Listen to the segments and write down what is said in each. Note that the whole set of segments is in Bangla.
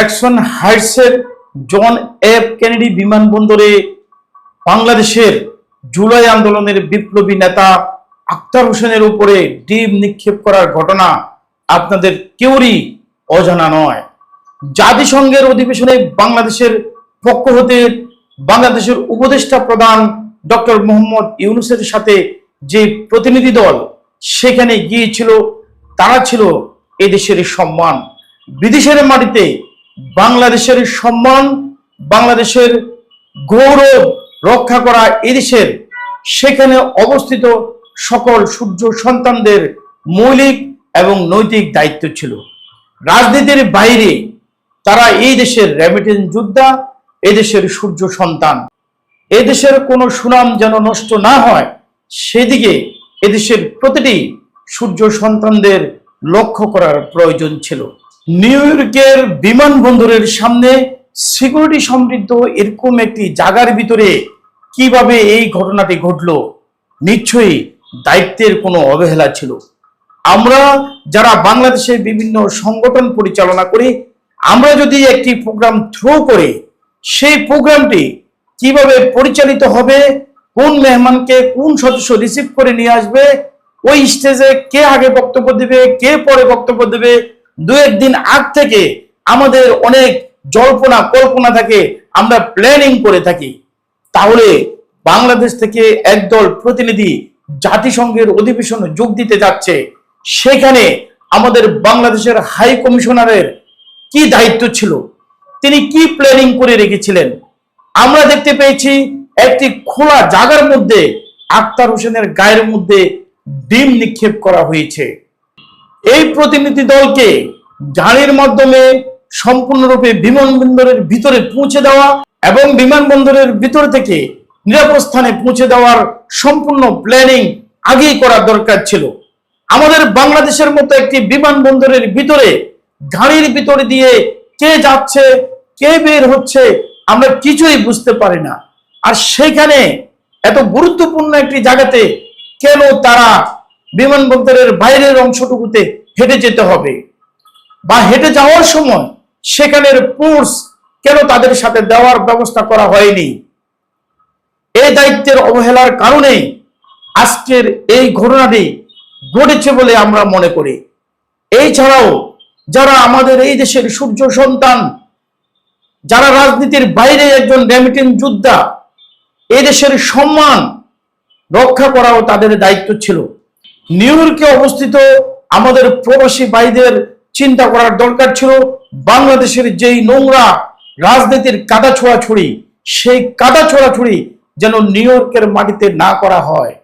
জ্যাকসন হাইটসের জন এফ কেনেডি বিমানবন্দরে বাংলাদেশের জুলাই আন্দোলনের বিপ্লবী নেতা আক্তার হোসেনের উপরে ডিম নিক্ষেপ করার ঘটনা আপনাদের কেউরই অজানা নয়। জাতিসংঘের অধিবেশনে বাংলাদেশের পক্ষ হতে বাংলাদেশের উপদেষ্টা প্রধান ডক্টর মোহাম্মদ ইউনুসের সাথে যে প্রতিনিধি দল সেখানে গিয়েছিল, তারা ছিল এদেশের সম্মান। বিদেশের মাটিতে বাংলাদেশের সম্মান, বাংলাদেশের গৌরব রক্ষা করা এদেশের, সেখানে অবস্থিত সকল সূর্য সন্তানদের মৌলিক এবং নৈতিক দায়িত্ব ছিল। রাজনীতির বাইরে তারা এই দেশের রেমিটেন্স যোদ্ধা এদেশের সূর্য সন্তান। এদেশের কোনো সুনাম যেন নষ্ট না হয়, সেদিকে এদেশের প্রতিটি সূর্য সন্তানদের লক্ষ্য করার প্রয়োজন ছিল। নিউ ইয়র্কের বিমানবন্দরের সামনে সিকিউরিটি সমৃদ্ধ এরকম একটি জায়গার ভিতরে কীভাবে এই ঘটনাটি ঘটলো, নিশ্চয়ই দায়িত্বের কোনো অবহেলা ছিল। আমরা যারা বাংলাদেশের বিভিন্ন সংগঠন পরিচালনা করি, আমরা যদি একটি প্রোগ্রাম থ্রো করি, সেই প্রোগ্রামটি কীভাবে পরিচালিত হবে, কোন মেহমানকে কোন সদস্য রিসিভ করে নিয়ে আসবে, ওই স্টেজে কে আগে বক্তব্য দেবে, কে পরে বক্তব্য দেবে দু একদিন আগ থেকে আমাদের অনেক জল্পনা, কল্পনা থাকে, আমরা প্ল্যানিং করে থাকি। তাহলে বাংলাদেশ থেকে একদল প্রতিনিধি জাতিসংঘের অধিবেশনে যোগ দিতে যাচ্ছে। সেখানে আমাদের বাংলাদেশের হাই কমিশনারের কি দায়িত্ব ছিল? তিনি কি প্ল্যানিং করে রেখেছিলেন? আমরা দেখতে পেয়েছি একটি খোলা জায়গার মধ্যে আক্তার হোসেনের গায়ের মধ্যে ডিম নিক্ষেপ করা হয়েছে। এই প্রতিনিধি দলকে গাড়ির মাধ্যমে সম্পূর্ণরূপে বিমানবন্দরের ভিতরে পৌঁছে দেওয়া এবং বিমানবন্দরের ভিতর থেকে নিরাপদ স্থানে পৌঁছে দেওয়ার সম্পূর্ণ প্ল্যানিং আগেই করা দরকার ছিল। আমাদের বাংলাদেশের মতো একটি বিমানবন্দরের ভিতরে গাড়ির ভিতরে দিয়ে কে যাচ্ছে, কে বের হচ্ছে, আমরা কিছুই বুঝতে পারি না। আর সেখানে এত গুরুত্বপূর্ণ একটি জায়গাতে কেন তারা বিমানবন্দরের বাইরের অংশটুকুতে হেঁটে যেতে হবে। বা হেঁটে যাওয়ার সময় সেখানের ফোর্স কেন তাদের সাথে দেওয়ার ব্যবস্থা করা হয়নি? এই দায়িত্বের অবহেলার কারণে আজকের এই ঘটনাটি ঘটেছে বলে আমরা মনে করি। এই ছাড়াও যারা আমাদের এই দেশের সূর্য সন্তান, যারা রাজনীতির বাইরে একজন রেমিটেন যোদ্ধা এই দেশের সম্মান রক্ষা করাও তাদের দায়িত্ব ছিল। নিউ ইয়র্কে অবস্থিত আমাদের প্রবাসী ভাইদের চিন্তা করার দরকার ছিল বাংলাদেশের যেই নোংরা রাজনীতির কাদা ছোড়াছুড়ি সেই কাদা ছোড়াছুড়ি যেন নিউ ইয়র্কের মাটিতে না করা হয়।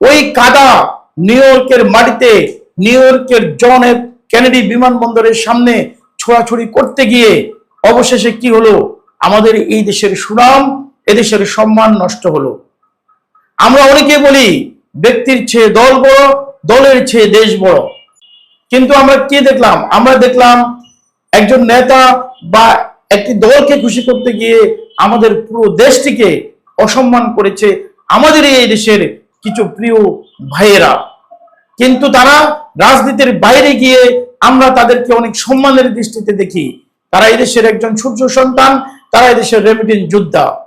ওই কাদা নিউ ইয়র্কের মাটিতে নিউ ইয়র্কের জন এফ কেনেডি বিমানবন্দরের সামনে ছোড়াছুড়ি করতে গিয়ে অবশেষে কি হলো? আমাদের এই দেশের সুনাম এদেশের সম্মান নষ্ট হলো। আমরা অনেকে বলি ব্যক্তির চেয়ে দল বড়, দলের চেয়ে দেশ বড়। কিন্তু আমরা কি দেখলাম? আমরা দেখলাম একজন নেতা বা একটি দলকে খুশি করতে গিয়ে আমাদের পুরো দেশটিকে অসম্মান করেছে আমাদের এই দেশের কিছু প্রিয় ভাইয়েরা। কিন্তু তারা রাজনীতির বাইরে গিয়ে আমরা তাদেরকে অনেক সম্মানের দৃষ্টিতে দেখি। তারা এদেশের একজন সূর্য সন্তান, তারা এদেশের রেমিটেন্স যোদ্ধা।